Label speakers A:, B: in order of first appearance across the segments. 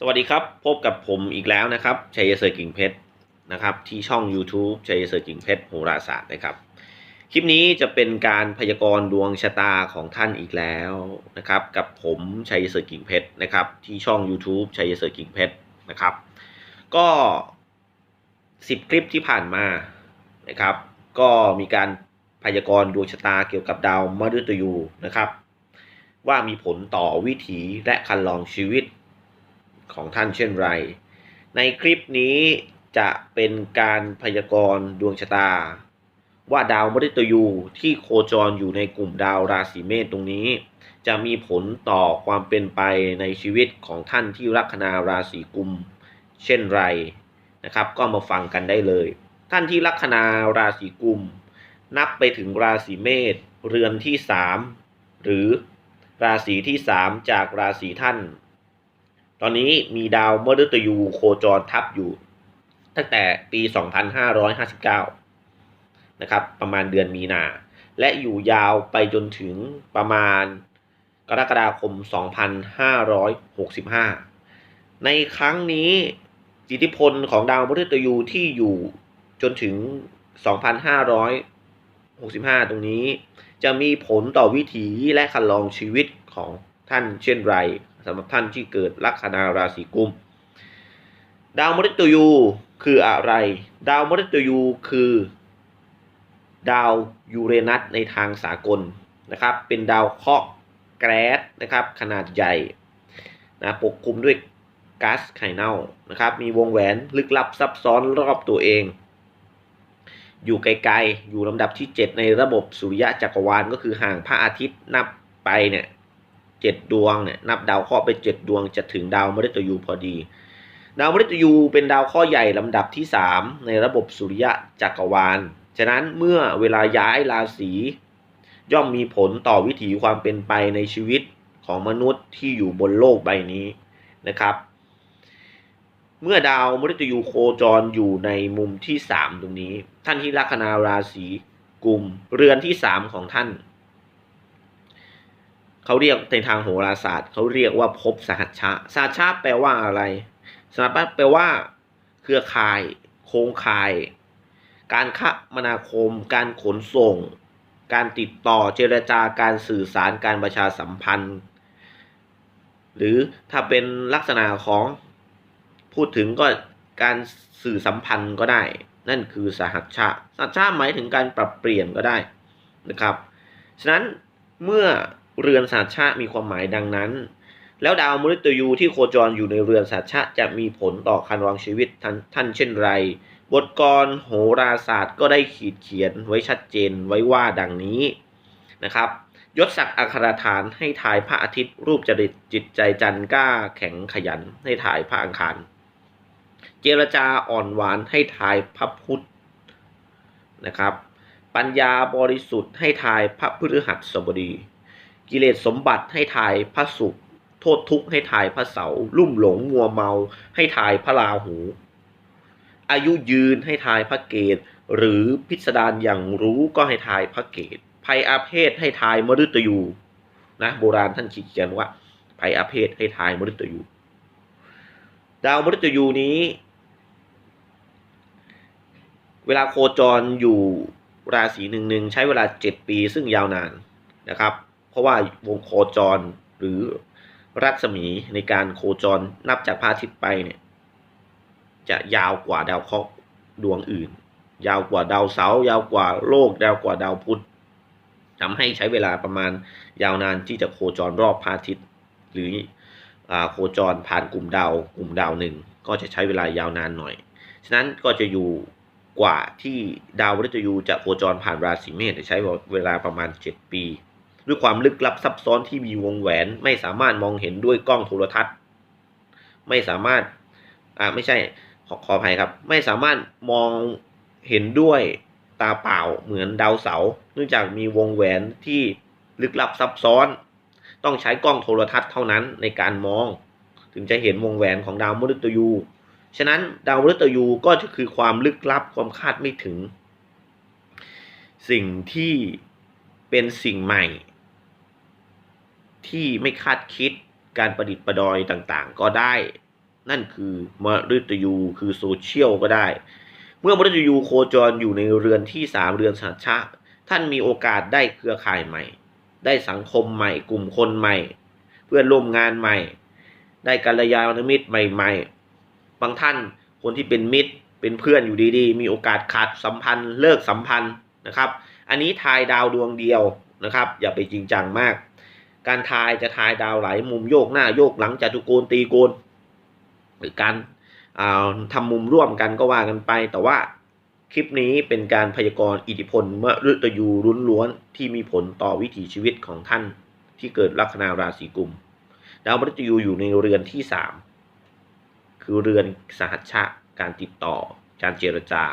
A: สวัสดีครับ พบกับผมอีกแล้วนะครับชัยเสร์กิ่งเพชรนะครับที่ช่อง YouTube ชัยเสร์กิ่งเพชรโหราศาสตร์นะครับ คลิปนี้จะเป็นการพยากรณ์ดวงชะตาของท่านอีกแล้วนะครับ กับผมชัยเสร์กิ่งเพชรนะครับที่ช่อง YouTube ชัยเสร์กิ่งเพชรนะครับ ก็ 10 คลิปที่ผ่านมานะครับ ก็มีการพยากรณ์ดวงชะตาเกี่ยวกับดาวมฤตยูนะครับ ว่ามีผลต่อวิถีและคันลองชีวิต ของท่านเช่นไร ในคลิปนี้จะเป็นการพยากรณ์ดวงชะตา ว่าดาวมฤตยูที่โคจรอยู่ในกลุ่มดาวราศีเมษตรงนี้ จะมีผลต่อความเป็นไปในชีวิตของท่านที่ลัคนาราศีกุมเช่นไรนะครับ ก็มาฟังกันได้เลย ท่านที่ลัคนาราศีกุม นับไปถึงราศีเมษเรือนที่สามหรือราศีที่สามจากราศีท่าน ตอนนี้มีดาวมฤตยูโคจรทับอยู่ ตั้งแต่ปี 2559 นะครับ ประมาณเดือนมีนา และอยู่ยาวไปจนถึงประมาณกรกฎาคม 2565 ในครั้งนี้อิทธิพลของดาวมฤตยูที่อยู่จนถึง 2565 ตรงนี้ จะมีผลต่อวิถีและคันลองชีวิตของท่านเช่นไร สำหรับท่านที่เกิดลัคนาราศีกุม ดาวมฤตยูคืออะไร ดาวมฤตยูคือ ดาวยูเรนัสในทางสากลนะครับ เป็นดาวเคราะห์แกรสนะครับ ขนาดใหญ่นะปกคลุมด้วยก๊าซไข่เน่านะครับ มีวงแหวนลึกลับซับซ้อนรอบตัวเอง อยู่ไกลๆ อยู่ลำดับที่ 7 ในระบบสุริยะจักรวาลก็คือห่างพระอาทิตย์นับไปเนี่ย เจ็ดดวงเนี่ยนับดาวเคราะห์ไปเจ็ดดวงจะถึงดาวมฤตยูพอดี ดาวมฤตยูเป็นดาวเคราะห์ใหญ่ลำดับที่ 3 ในระบบสุริยะจักรวาล ฉะนั้นเมื่อเวลาย้ายราศีย่อมมีผลต่อวิถีความเป็นไปในชีวิตของมนุษย์ที่อยู่บนโลกใบนี้นะครับ เมื่อดาวมฤตยูโคจรอยู่ในมุมที่ 3 ตรงนี้ ท่านที่ลัคนาราศีกลุ่มเรือนที่ 3 ของท่าน เขาเรียกในทางโหราศาสตร์เขาเรียกว่าภพสหัชชะสหัชชะแปลว่าอะไรสหัชชะแปลว่า เครือข่าย โครงข่าย การคมนาคม การขนส่ง การติดต่อเจรจาการสื่อสารการประชาสัมพันธ์ หรือถ้าเป็นลักษณะของพูดถึงก็การสื่อสัมพันธ์ก็ได้ นั่นคือสหัชชะสหัชชะหมายถึงการปรับเปลี่ยนก็ได้นะครับ ฉะนั้นเมื่อ เรือนสัชชะมีความหมายดังนั้น แล้วดาวมฤตยูที่โคจรอยู่ในเรือนสัชชะจะมีผลต่อการวางชีวิตท่านท่านเช่นไร บทกรโหราศาสตร์ก็ได้ขีดเขียนไว้ชัดเจนไว้ว่าดังนี้นะครับยศศักดิ์อัครฐานให้ถ่ายพระอาทิตย์รูปจริตจิตใจจันทร์กล้าแข็งขยันให้ถ่ายพระอังคาร เจรจาอ่อนหวานให้ถ่ายพระพุทธนะครับ ปัญญาบริสุทธิ์ให้ถ่ายพระพฤหัสบดี กิเลสสมบัติให้ถ่ายพระศุกร์โทษทุกข์ให้ถ่ายพระเสาร์ลุ่มหลงมัวเมา ให้ถ่ายพระราหู อายุยืนให้ถ่ายพระเกตหรือพิสดารอย่างรู้ก็ให้ถ่ายพระเกตภัยอาเพศให้ถ่ายมฤตยูนะโบราณท่านขีดเขียนว่าภัยอาเพศให้ถ่ายมฤตยู ดาวมฤตยูนี้ เวลาโคจรอยู่ราศีหนึ่งหนึ่งใช้เวลา7ปีซึ่งยาวนานนะครับ เพราะว่าวงโคจรหรือรัศมีในการโคจรนับจากพระอาทิตย์ไปเนี่ยจะยาวกว่าดาวเคราะห์ดวงอื่น ยาวกว่าดาวเสาร์ยาวกว่าโลกยาวกว่าดาวพุธทำให้ใช้เวลาประมาณยาวนานที่จะโคจรรอบพระอาทิตย์ หรืออโคจรผ่านกลุ่มดาวกลุ่มดาวหนึ่งก็จะใช้เวลายาวนานหน่อย ฉะนั้นก็จะอยู่กว่าที่ดาวฤตยูจะโคจรผ่านราศีเมษใช้เวลาประมาณ 7 ปี ด้วยความลึกลับซับซ้อนที่มีวงแหวน ไม่สามารถมองเห็นด้วยกล้องโทรทัศน์ ไม่สามารถอ่าไม่ใช่ขอขออภัยครับ ไม่สามารถมองเห็นด้วยตาเปล่าเหมือนดาวเสาร์เนื่องจากมีวงแหวนที่ลึกลับซับซ้อน ต้องใช้กล้องโทรทัศน์เท่านั้นในการมอง ถึงจะเห็นวงแหวนของดาวมฤตยู ฉะนั้นดาวมฤตยูก็จะคือความลึกลับความคาดไม่ถึง สิ่งที่เป็นสิ่งใหม่ ที่ไม่คาดคิดการประดิษฐ์ประดอยต่างๆ ก็ได้ นั่นคือมฤตยูคือโซเชียลก็ได้ เมื่อมฤตยูโคจรอยู่ในเรือนที่สามเรือนสัชชะท่านมีโอกาสได้เครือข่ายใหม่ ได้สังคมใหม่ กลุ่มคนใหม่ เพื่อนร่วมงานใหม่ ได้กัลยาณมิตรใหม่ ๆ บางท่านคนที่เป็นมิตรเป็นเพื่อนอยู่ดีๆ มีโอกาสขาดสัมพันธ์ เลิกสัมพันธ์นะครับ อันนี้ทายดาวดวงเดียวนะครับ อย่าไปจริงจังมาก การทายจะทายดาวไหลมุมโยกหน้าโยกหลังจัตุโกนตีโกนหรือการทำมุมร่วมกันก็ว่ากันไป แต่ว่าคลิปนี้เป็นการพยากรณ์อิทธิพลมฤตยูรุนล้วนที่มีผลต่อวิถีชีวิตของท่านที่เกิดลัคนาราศีกุมดาวมฤตยูอยู่ในเรือนที่สามคือเรือนสหัชชะการติดต่อการเจรจา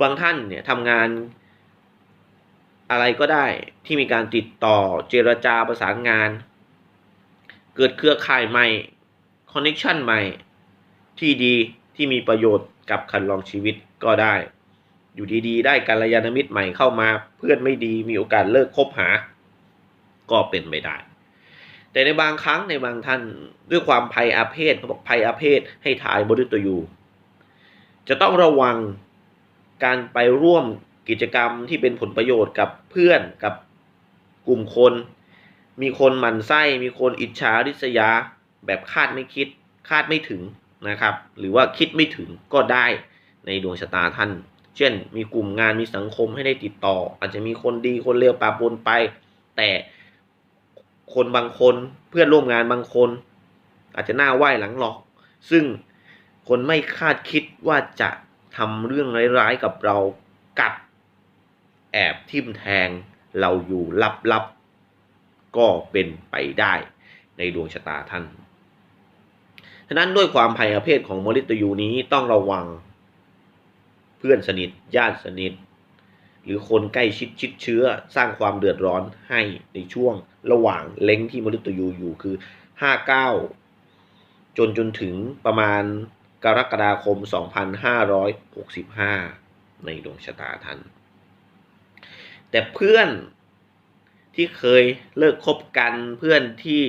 A: บางท่านเนี่ยทำงาน อะไรก็ได้ที่มีการติดต่อเจรจาประสานงาน เกิดเครือข่ายใหม่คอนเนคชันใหม่ ที่ดีที่มีประโยชน์กับคันลองชีวิตก็ได้ อยู่ดีๆ ได้กัลยาณมิตรใหม่เข้ามาเพื่อนไม่ดีมีโอกาสเลิกคบหา ก็เป็นไปได้ แต่ในบางครั้งในบางท่านด้วยความภัยอาเพศเขาบอกภัยอาเพศให้ถ่ายบริตยูจะต้องระวังการไปร่วม กิจกรรมที่เป็นผลประโยชน์กับเพื่อนกับกลุ่มคน มีคนหมั่นไส้ มีคนอิจฉาริษยา แบบคาดไม่คิด คาดไม่ถึงนะครับ หรือว่าคิดไม่ถึงก็ได้ในดวงชะตาท่าน เช่น มีกลุ่มงานมีสังคมให้ได้ติดต่อ อาจจะมีคนดีคนเลวปะปนไป แต่คนบางคนเพื่อนร่วมงานบางคน อาจจะหน้าไหว้หลังหลอก ซึ่งคนไม่คาดคิดว่าจะทำเรื่องร้ายๆกับเรากับ แอบทิมแทงเราอยู่ลับๆก็เป็นไปได้ในดวงชะตาท่านฉะนั้นด้วยความภัยอาเพศของมฤตยูนี้ต้องระวังเพื่อนสนิทญาติสนิท หรือคนใกล้ชิดชิดเชื้อสร้างความเดือดร้อนให้ในช่วงระหว่างเล้งที่มฤตยูอยู่คือ 59 จนจนถึงประมาณกรกฎาคม 2565 ในดวงชะตาท่าน แต่เพื่อนที่เคยเลิกคบกันเพื่อนที่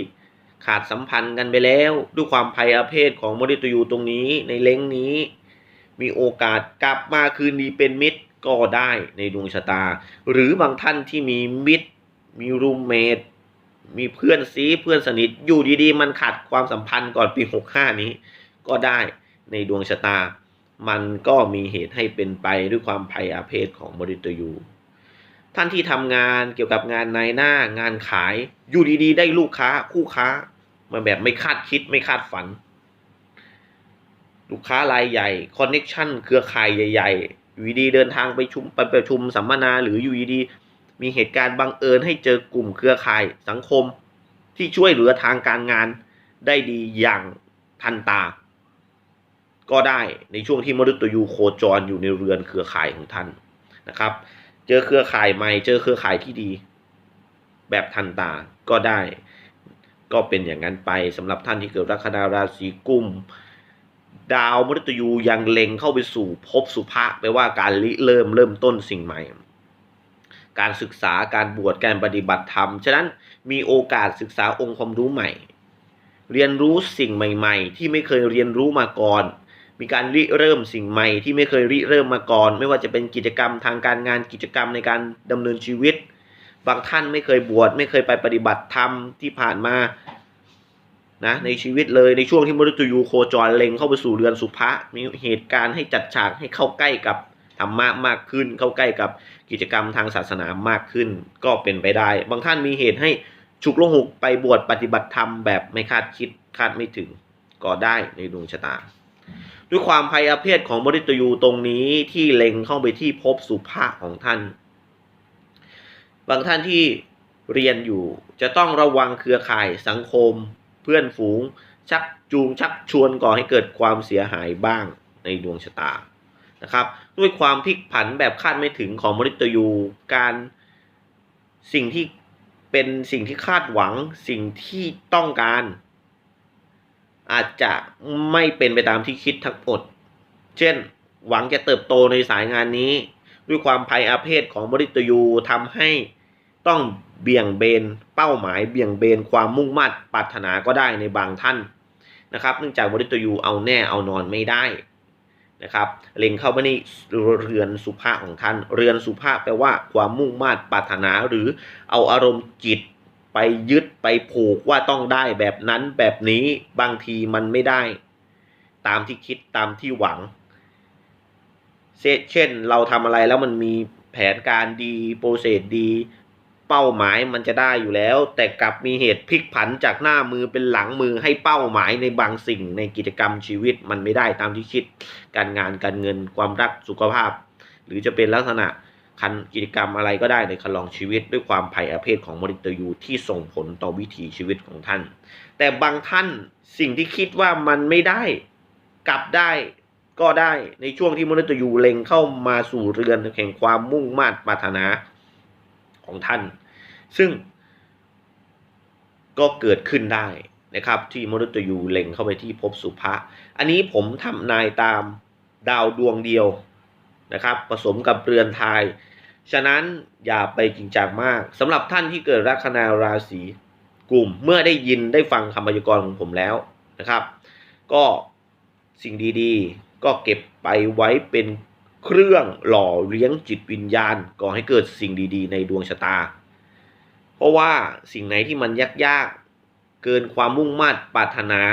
A: ขาดสัมพันธ์กันไปแล้วด้วยความภัยอาเพศของมฤตยูตรงนี้ในเล้งนี้ มีโอกาสกลับมาคืนดีเป็นมิตรก็ได้ในดวงชะตา หรือบางท่านที่มีมิตร มีรูมเมทมีเพื่อนซีเพื่อนสนิทอยู่ดีๆ มันขาดความสัมพันธ์ก่อนปี 65 นี้ ก็ได้ในดวงชะตา มันก็มีเหตุให้เป็นไปด้วยความภัยอาเพศของมฤตยู ท่านที่ทำงานเกี่ยวกับงานนายหน้างานขาย อยู่ดีๆ ได้ลูกค้าคู่ค้ามาแบบไม่คาดคิดไม่คาดฝัน ลูกค้ารายใหญ่คอนเน็ชันเครือข่ายใหญ่ๆอยู่ดีเดินทางไปชุมไปประชุมสัมมนาหรืออยู่ดีมีเหตุการณ์บังเอิญให้เจอกลุ่มเครือข่ายสังคม ที่ช่วยเหลือทางการงานได้ดีอย่างทันตา ก็ได้ในช่วงที่มฤตยูโคจรอยู่ในเรือนเครือข่ายของท่านนะครับ เจอเครือข่ายใหม่ เจอเครือข่ายที่ดี แบบทันตาก็ได้ ก็เป็นอย่างนั้นไปสำหรับท่านที่เกิดลัคนาราศีกุมดาวมฤตยูยังเล็งเข้าไปสู่ภพสุภะแปลว่าการริเริ่มเริ่มต้นสิ่งใหม่ การศึกษาการบวชการปฏิบัติธรรม ฉะนั้นมีโอกาสศึกษาองค์ความรู้ใหม่ เรียนรู้สิ่งใหม่ ๆ ที่ไม่เคยเรียนรู้มาก่อน มีการริเริ่มสิ่งใหม่ที่ไม่เคยริเริ่มมาก่อน ไม่ว่าจะเป็นกิจกรรมทางการงานกิจกรรมในการดำเนินชีวิต บางท่านไม่เคยบวชไม่เคยไปปฏิบัติธรรมที่ผ่านมานะในชีวิตเลยในช่วงที่มฤตยูโคจรเล็งเข้าไปสู่เรือนสุภะมีเหตุการณ์ให้จัดฉากให้เข้าใกล้กับธรรมะมากขึ้น เข้าใกล้กับกิจกรรมทางศาสนามากขึ้น ก็เป็นไปได้ บางท่านมีเหตุให้ฉุกลงหุกไปบวชปฏิบัติธรรมแบบไม่คาดคิดคาดไม่ถึงก็ได้ในดวงชะตา ด้วยความภัยอาเพศของมฤตยูตรงนี้ที่เล็งเข้าไปที่ภพสุภะของท่าน บางท่านที่เรียนอยู่จะต้องระวังเครือข่ายสังคม เพื่อนฝูง ชักจูงชักชวนก่อให้เกิดความเสียหายบ้างในดวงชะตานะครับด้วยความพลิกผันแบบคาดไม่ถึงของมฤตยูการสิ่งที่เป็นสิ่งที่คาดหวังสิ่งที่ต้องการ อาจจะไม่เป็นไปตามที่คิดทั้งหมด เช่น หวังจะเติบโตในสายงานนี้ ด้วยความภัยอาเพศของมฤตยูทำให้ต้องเบี่ยงเบนเป้าหมายเบี่ยงเบนความมุ่งมั่นปรารถนาก็ได้ในบางท่านนะครับ เนื่องจากมฤตยูเอาแน่เอานอนไม่ได้นะครับเล็งเข้ามาในเรือนสุภาพของท่าน เรือนสุภาพแปลว่าความมุ่งมา่ปรารถนาหรือเอาอารมณ์จิต ไปยึดไปผูกว่าต้องได้แบบนั้นแบบนี้บางทีมันไม่ได้ ตามที่คิดตามที่หวัง เช่นเราทำอะไรแล้วมันมีแผนการดีโปรเซสดีเป้าหมายมันจะได้อยู่แล้ว แต่กลับมีเหตุพลิกผันจากหน้ามือเป็นหลังมือให้เป้าหมายในบางสิ่งในกิจกรรมชีวิตมันไม่ได้ตามที่คิด การงานการเงินความรักสุขภาพ หรือจะเป็นลักษณะ คันกิจกรรมอะไรก็ได้ในคันลองชีวิตด้วยความไผ่อาเพศของมริตยูที่ส่งผลต่อวิถีชีวิตของท่าน แต่บางท่านสิ่งที่คิดว่ามันไม่ได้กลับได้ก็ได้ในช่วงที่มนุษย์ยูเล็งเข้ามาสู่เรือนแห่งความมุ่งมา่ปรารถนาของท่าน ซึ่งก็เกิดขึ้นได้นะครับ ที่มนุษย์ยูเล็งเข้าไปที่ภพสุภะอันนี้ผมทำนายตามดาวดวงเดียว นะครับผสมกับเรือนไทย ฉะนั้นอย่าไปจริงจังมากสำหรับท่านที่เกิดลัคนาราศีกลุ่มเมื่อได้ยินได้ฟังคำพยากรณ์ของผมแล้วนะครับ ก็สิ่งดีๆ ก็เก็บไปไว้เป็นเครื่องหล่อเลี้ยงจิตวิญญาณก่อให้เกิดสิ่งดีๆ ในดวงชะตา เพราะว่าสิ่งไหนที่มันยากๆ เกินความมุ่งมั่นปรารถนา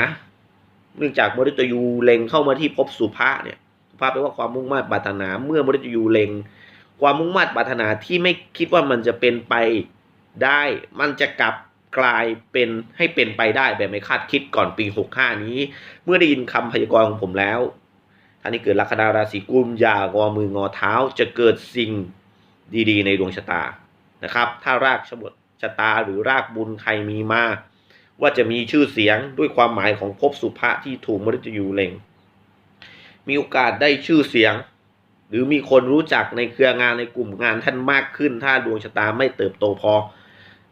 A: เนื่องจากมฤตยูเล็งเข้ามาที่ภพสุภาเนี่ย ภาพแปลว่าความมุ่งมั่นปรารถนา เมื่อมฤตยูเล็ง ความมุ่งมั่นปรารถนาที่ไม่คิดว่ามันจะเป็นไปได้ มันจะกลับกลายเป็นให้เป็นไปได้แบบไม่คาดคิดก่อนปี 65 นี้ เมื่อได้ยินคำพยากรณ์ของผมแล้วท่านที่เกิดลัคนาราศีกุมอย่างอมืองอเท้าจะเกิดสิ่งดีๆ ในดวงชะตานะครับ ถ้ารากชบทชะตาหรือรากบุญใครมีมาว่าจะมีชื่อเสียงด้วยความหมายของภพสุภะที่ถูกมฤตยูเล็ง มีโอกาสได้ชื่อเสียง หรือมีคนรู้จักในเครืองานในกลุ่มงานท่านมากขึ้น ถ้าดวงชะตาไม่เติบโตพอ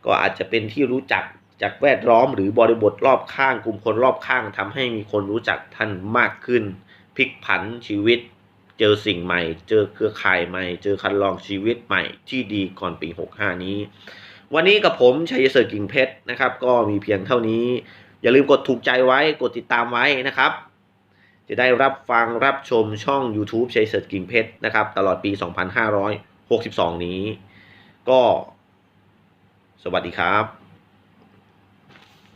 A: ก็อาจจะเป็นที่รู้จักจากแวดล้อมหรือบริบทรอบข้าง กลุ่มคนรอบข้างทำให้มีคนรู้จักท่านมากขึ้นพลิกผันชีวิต เจอสิ่งใหม่ เจอเครือข่ายใหม่ เจอคันลองชีวิตใหม่ที่ดีก่อนปี 65 นี้ วันนี้กับผมชัยเสริกิ่งเพชรนะครับ ก็มีเพียงเท่านี้ อย่าลืมกดถูกใจไว้กดติดตามไว้นะครับ จะได้รับฟังรับชมช่อง YouTube ชัยเสริร์กิ่งเพชรนะครับ ตลอดปี 2562 นี้ ก็สวัสดีครับ